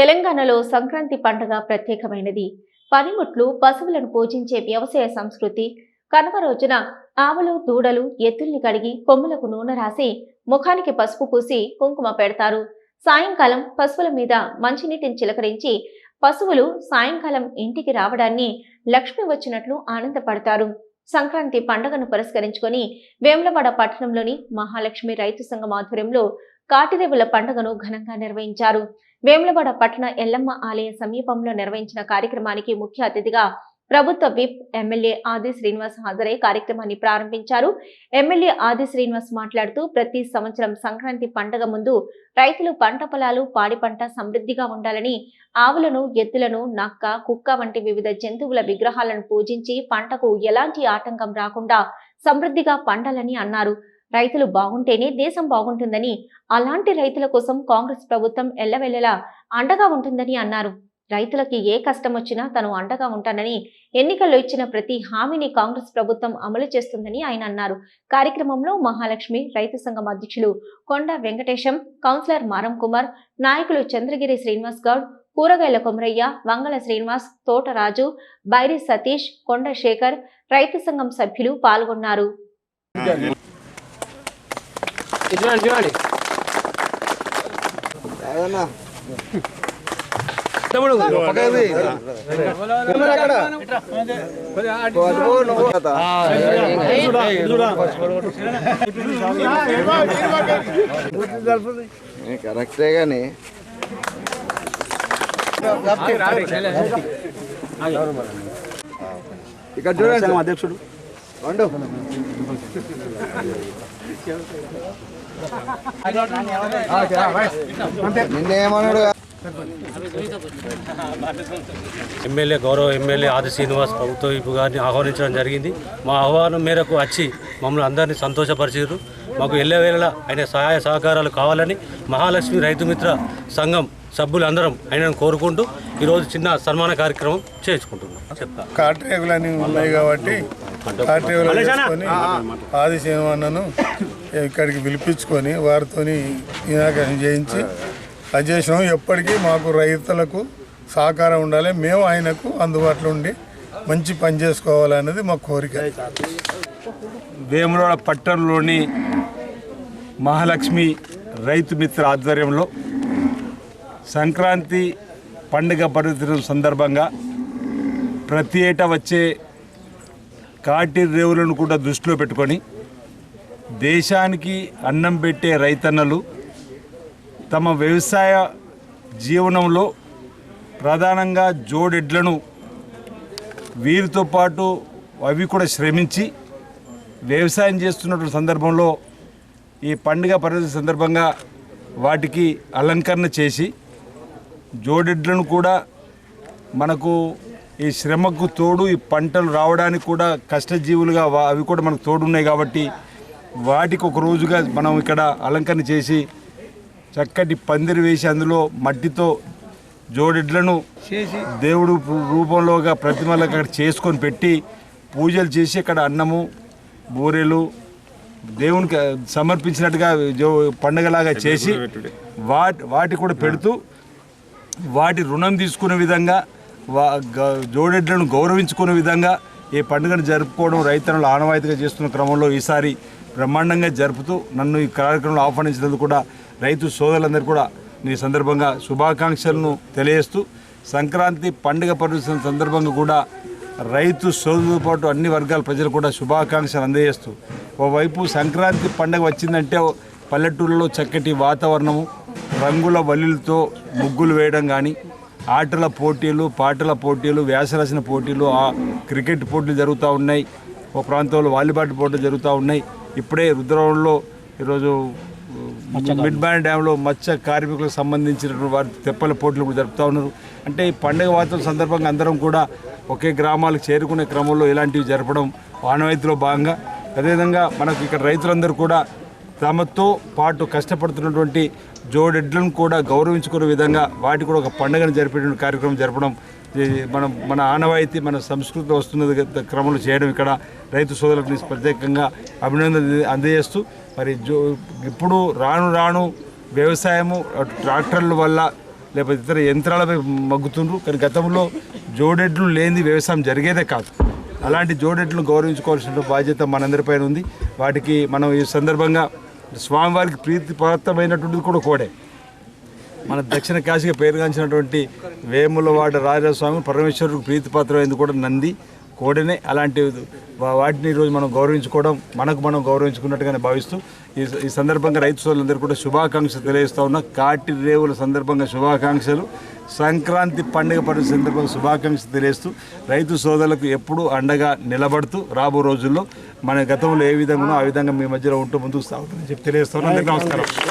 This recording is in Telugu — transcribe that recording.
తెలంగాణలో సంక్రాంతి పండుగ ప్రత్యేకమైనది. పనిముట్లు పశువులను పూజించే వ్యవసాయ సంస్కృతి. కనుమ రోజున ఆవులు దూడలు ఎత్తుల్ని కడిగి కొమ్ములకు నూనె రాసి ముఖానికి పసుపు పూసి కుంకుమ పెడతారు. సాయంకాలం పశువుల మీద మంచినీటిని చిలకరించి పశువులు సాయంకాలం ఇంటికి రావడాన్ని లక్ష్మి వచ్చినట్లు ఆనందపడతారు. సంక్రాంతి పండుగను పురస్కరించుకొని వేములవాడ పట్టణంలోని మహాలక్ష్మి రైతు సంఘం ఆధ్వర్యంలో కాటిరేవుల పండుగను ఘనంగా నిర్వహించారు. వేములవాడ పట్టణ ఎల్లమ్మ ఆలయ సమీపంలో నిర్వహించిన కార్యక్రమానికి ముఖ్య అతిథిగా ప్రభుత్వ విప్ ఎమ్మెల్యే ఆది శ్రీనివాస్ హాజరై కార్యక్రమాన్ని ప్రారంభించారు. ఎమ్మెల్యే ఆది శ్రీనివాస్ మాట్లాడుతూ ప్రతి సంవత్సరం సంక్రాంతి పండగ ముందు రైతులు పంట పొలాలు పాడి పంట సమృద్ధిగా ఉండాలని ఆవులను ఎద్దులను నక్క కుక్క వంటి వివిధ జంతువుల విగ్రహాలను పూజించి పంటకు ఎలాంటి ఆటంకం రాకుండా సమృద్ధిగా పండాలని అన్నారు. రైతులు బాగుంటేనే దేశం బాగుంటుందని అలాంటి రైతుల కోసం కాంగ్రెస్ ప్రభుత్వం ఎల్లవెల్లలా అండగా ఉంటుందని అన్నారు. రైతులకి ఏ కష్టం వచ్చినా తను అండగా ఉంటానని ఎన్నికల్లో ఇచ్చిన ప్రతి హామీని కాంగ్రెస్ ప్రభుత్వం అమలు చేస్తుందని ఆయన అన్నారు. కార్యక్రమంలో మహాలక్ష్మి రైతు సంఘం అధ్యక్షులు కొండ వెంకటేశం కౌన్సిలర్ మారం కుమార్ నాయకులు చంద్రగిరి శ్రీనివాస్ గౌడ్ కూరగాయల కొమరయ్య వంగల శ్రీనివాస్ తోటరాజు బైరి సతీష్ కొండ శేఖర్ రైతు సంఘం సభ్యులు పాల్గొన్నారు. చూడండి చూడండి. తమ్ముడు. కరెక్టే కానీ ఇక్కడ చూడండి. అధ్యక్షుడు. నిన్నేమన్నాడు ఎమ్మెల్యే గౌరవ ఎమ్మెల్యే ఆది శ్రీనివాస్ ప్రభుత్వ వైపు గారిని ఆహ్వానించడం జరిగింది. మా ఆహ్వానం మేరకు వచ్చి మమ్మల్ని అందరినీ సంతోషపరిచారు మాకు ఎల్లవేళలా ఆయన సహాయ సహకారాలు కావాలని మహాలక్ష్మి రైతు మిత్ర సంఘం సభ్యులందరం ఆయనను కోరుకుంటూ ఈరోజు చిన్న సన్మాన కార్యక్రమం చేసుకుంటున్నాం చెప్తా. కాట్రేగులని ఉన్నాయి కాబట్టి కాట్రేగులు వేసుకొని ఆది శ్రీనివాన్నను ఇక్కడికి పిలిపించుకొని వారితోని వినాకరణ చేయించి అది చేసినాం ఎప్పటికీ మాకు రైతులకు సహకారం ఉండాలి. మేము ఆయనకు అందుబాటులో ఉండి మంచి పని చేసుకోవాలన్నది మా కోరిక. వేములవాడ పట్టణంలోని మహాలక్ష్మి రైతు మిత్ర ఆధ్వర్యంలో సంక్రాంతి పండుగ పర్వదినం సందర్భంగా ప్రతి ఏటా వచ్చే కాటి రేవులను కూడా దృష్టిలో పెట్టుకొని దేశానికి అన్నం పెట్టే రైతన్నలు తమ వ్యవసాయ జీవనంలో ప్రధానంగా జోడెడ్లను వీరితో పాటు అవి కూడా శ్రమించి వ్యవసాయం చేస్తున్నటువంటి సందర్భంలో ఈ పండుగ పరిస్థితి సందర్భంగా వాటికి అలంకరణ చేసి జోడెడ్లను కూడా మనకు ఈ శ్రమకు తోడు ఈ పంటలు రావడానికి కూడా కష్టజీవులుగా అవి కూడా మనకు తోడున్నాయి కాబట్టి వాటికి ఒక రోజుగా మనం ఇక్కడ అలంకరణ చేసి చక్కటి పందిరి వేసి అందులో మట్టితో జోడెడ్లను దేవుడు రూపంలోగా ప్రతిమలు అక్కడ చేసుకొని పెట్టి పూజలు చేసి అక్కడ అన్నము బూరెలు దేవునికి సమర్పించినట్టుగా జో పండగలాగా చేసి వాటి వాటి కూడా పెడుతూ వాటి రుణం తీసుకునే విధంగా జోడెడ్లను గౌరవించుకునే విధంగా ఈ పండుగను జరుపుకోవడం రైతన్నులు ఆనవాయితీగా చేస్తున్న క్రమంలో ఈసారి బ్రహ్మాండంగా జరుపుతూ నన్ను ఈ కార్యక్రమంలో ఆహ్వానించినందుకు కూడా రైతు సోదరులందరూ కూడా ఈ సందర్భంగా శుభాకాంక్షలను తెలియజేస్తూ సంక్రాంతి పండుగ పర్వసిన సందర్భంగా కూడా రైతు సోదరులతో పాటు అన్ని వర్గాల ప్రజలు కూడా శుభాకాంక్షలు అందజేస్తూ ఓవైపు సంక్రాంతి పండుగ వచ్చిందంటే పల్లెటూళ్ళలో చక్కటి వాతావరణము రంగుల వల్లులతో ముగ్గులు వేయడం కానీ ఆటల పోటీలు పాటల పోటీలు వ్యాసరచన పోటీలు క్రికెట్ పోటీలు జరుగుతూ ఉన్నాయి ఒక ప్రాంతంలో వాలీబాల్ పోటీలు జరుగుతూ ఉన్నాయి. ఇప్పుడే రుద్రవరంలో ఈరోజు మిడ్ బ్యాండ్ డ్యాంలో మత్స్య కార్మికులకు సంబంధించినటువంటి వారి తెప్పల పోటీలు కూడా జరుపుతూ ఉన్నారు. అంటే ఈ పండుగ వాతావరణం సందర్భంగా అందరం కూడా ఒకే గ్రామాలకు చేరుకునే క్రమంలో ఇలాంటివి జరపడం ఆనవాయితీలో భాగంగా అదేవిధంగా మనకు ఇక్కడ రైతులందరూ కూడా తమతో పాటు కష్టపడుతున్నటువంటి జోడెడ్లను కూడా గౌరవించుకునే విధంగా వాటి కూడా ఒక పండుగను జరిపేటువంటి కార్యక్రమం జరపడం మనం మన ఆనవాయితీ మన సంస్కృతి వస్తున్నది క్రమంలో చేయడం ఇక్కడ రైతు సోదరులకు ప్రత్యేకంగా అభినందన అందజేస్తూ మరి జో ఇప్పుడు రాను రాను వ్యవసాయము ట్రాక్టర్ల వల్ల లేకపోతే ఇతర యంత్రాలపై మగ్గుతుండ్రు కానీ గతంలో జోడెడ్లు లేని వ్యవసాయం జరిగేదే కాదు. అలాంటి జోడెడ్లను గౌరవించుకోవాల్సిన బాధ్యత మనందరిపైన ఉంది. వాటికి మనం ఈ సందర్భంగా స్వామివారికి ప్రీతిపాత్రమైనటువంటిది కూడా కోడే మన దక్షిణ కాశీగా పేరుగాంచినటువంటి వేములవాడ రాజస్వామి పరమేశ్వరుడికి ప్రీతిపాత్రమైంది కూడా నంది కోడనే. అలాంటి వాటిని ఈరోజు మనం గౌరవించుకోవడం మనకు మనం గౌరవించుకున్నట్టుగానే భావిస్తూ ఈ ఈ సందర్భంగా రైతు సోదరులందరూ కూడా శుభాకాంక్షలు తెలియజేస్తూ ఉన్నా. కాటి రేవుల సందర్భంగా శుభాకాంక్షలు. సంక్రాంతి పండుగ పడిన సందర్భంగా శుభాకాంక్షలు తెలియజేస్తూ రైతు సోదరులకు ఎప్పుడూ అండగా నిలబడుతూ రాబో రోజుల్లో మన గతంలో ఏ విధంగానో ఆ విధంగా మీ మధ్యలో ఉంటూ ముందుకు సాగుతుందని చెప్పి తెలియజేస్తాను నమస్కారం.